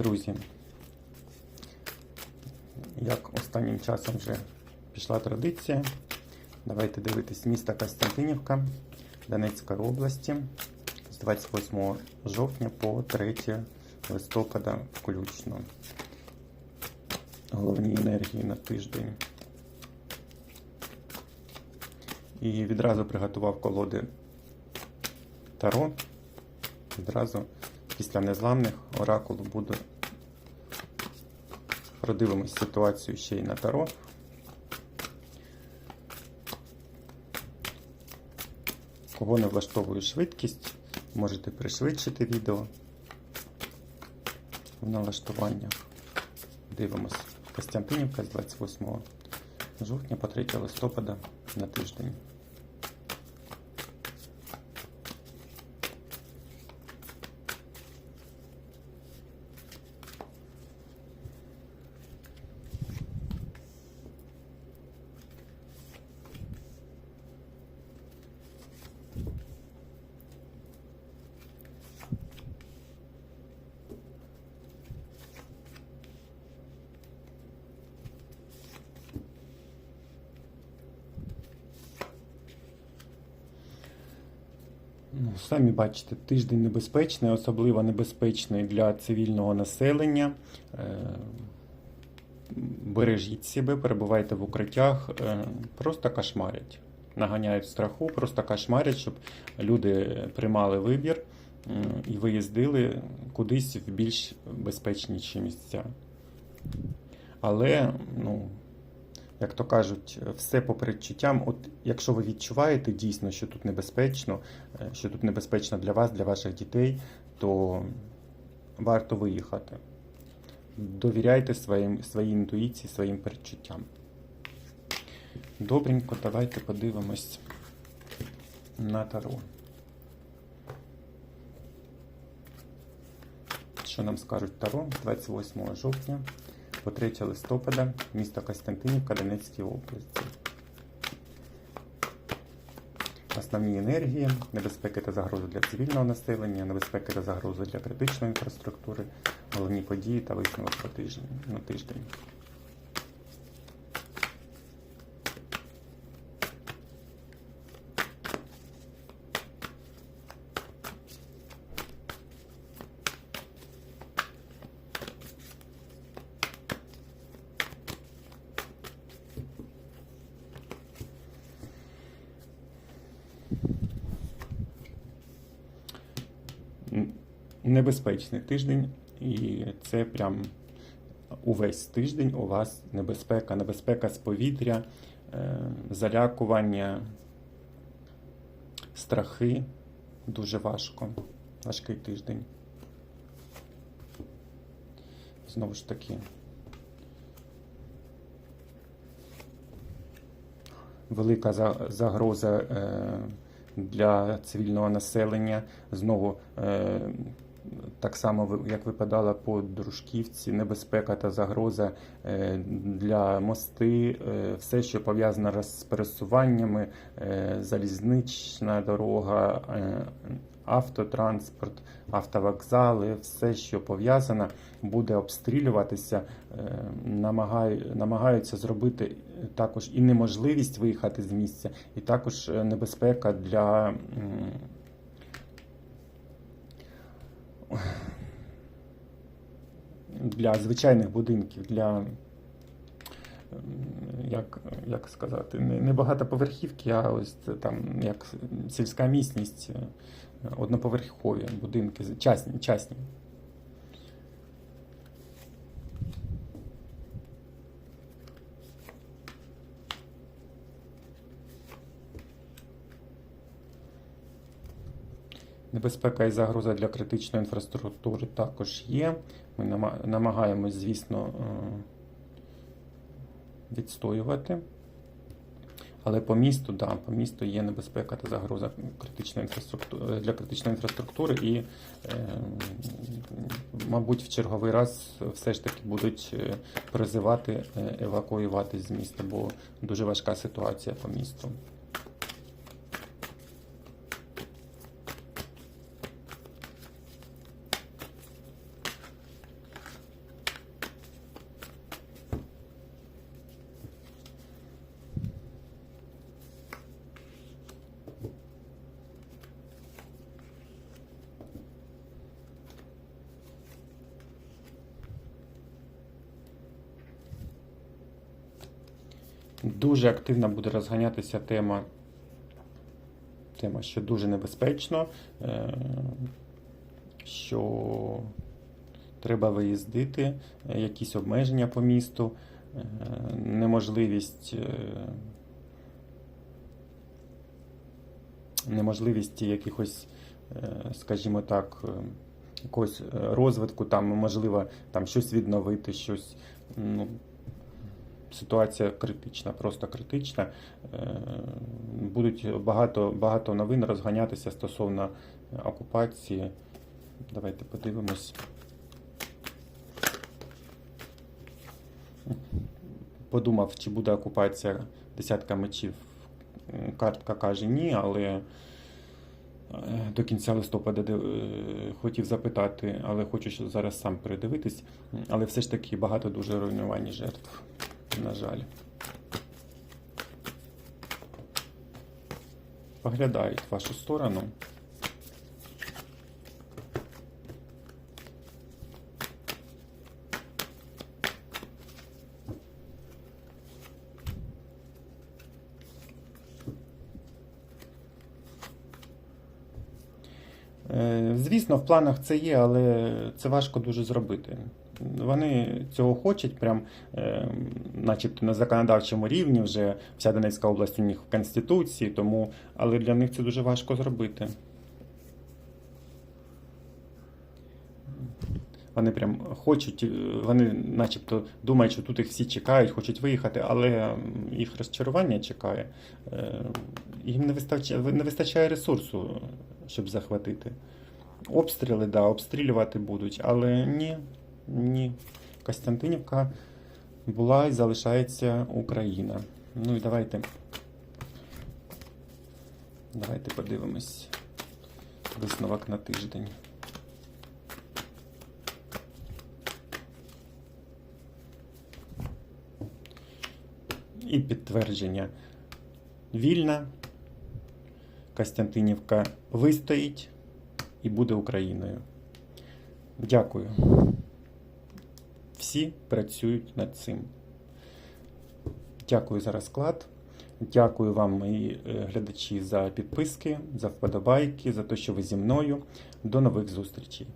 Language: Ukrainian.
Друзі, як останнім часом вже пішла традиція, давайте дивитись місто Костянтинівка Донецької області з 28 жовтня по 3 листопада включно. Головні енергії на тиждень. І відразу приготував колоди Таро. Відразу після незламних оракулу буду продивимось ситуацію ще й на Таро. Кого не влаштовує швидкість, можете пришвидшити відео в налаштуваннях. Дивимось. Костянтинівка з 28 жовтня по 3 листопада на тиждень. Ну, самі бачите, тиждень небезпечний, особливо небезпечний для цивільного населення. Е, Бережіть себе, перебувайте в укриттях, е, просто кошмарять. Наганяють страху, просто кошмарять, щоб люди приймали вибір і виїздили кудись в більш безпечніші місця. Але, ну, як то кажуть, все по передчуттям. От якщо ви відчуваєте дійсно, що тут небезпечно, е, що тут небезпечно для вас, для ваших дітей, то варто виїхати. Довіряйте своїм, своїй інтуїції, своїм передчуттям. Добренько, давайте подивимось на Таро. Що нам скажуть Таро 28 жовтня по 3 листопада, місто Костянтинівка, Донецькій області. Основні енергії, небезпеки та загрози для цивільного населення, небезпеки та загрози для критичної інфраструктури, головні події та висновок на тиждень. Небезпечний тиждень, і це прям увесь тиждень у вас небезпека, небезпека з повітря, е, залякування, страхи. Дуже важко. Важкий тиждень. Знову ж таки. Велика загроза е, для цивільного населення. Знову е, так само, як випадала по Дружківці, небезпека та загроза е, для мости, е, все, що пов'язано з пересуваннями, е, залізнична дорога, автотранспорт, автовокзали, все, що пов'язано, буде обстрілюватися. Намагаються зробити також і неможливість виїхати з місця, і також небезпека для. Для звичайних будинків, для, як, як сказати, не, багатоповерхівки, а ось там як сільська місність, е, одноповерхові будинки, частні. частні. Небезпека і загроза для критичної інфраструктури також є. Ми намагаємось, звісно, е, відстоювати. Але по місту, да, по місту є небезпека та загроза критичної інфраструктури для критичної інфраструктури, і, е, мабуть, в черговий раз все ж таки будуть е, призивати е, евакуювати з міста, бо дуже важка ситуація по місту. Дуже активно буде розганятися тема, тема, що дуже небезпечно, е, що треба виїздити, е, якісь обмеження по місту, е, неможливість. Неможливість якихось, скажімо так, якогось розвитку, там можливо там щось відновити, щось. Ну, ситуація критична, просто критична. Е, Будуть багато, багато новин розганятися стосовно окупації. Давайте подивимось. Подумав, чи буде окупація десятка мечів. Картка каже ні, але е, до кінця листопада е, хотів запитати, але хочу зараз сам передивитись. Але все ж таки багато дуже руйнувань жертв. На жаль. Поглядають в вашу сторону. Е, Звісно, в планах це є, але це важко дуже зробити. Вони цього хочуть, прям, е, начебто на законодавчому рівні, вже вся Донецька область у них в Конституції, тому, але для них це дуже важко зробити. Вони прям хочуть, е, вони начебто думають, що тут їх всі чекають, хочуть виїхати, але їх розчарування чекає. Е, Їм не вистачає, не вистачає ресурсу, щоб захватити. Обстріли, да, обстрілювати будуть, але ні, ні. Костянтинівка була і залишається Україна. Ну і давайте. Давайте подивимось. Висновок на тиждень. І підтвердження. Вільна. Костянтинівка вистоїть і буде Україною. Дякую. Всі працюють над цим. Дякую за розклад. Дякую вам, мої е, глядачі, за підписки, за вподобайки, за те, що ви зі мною. До нових зустрічей.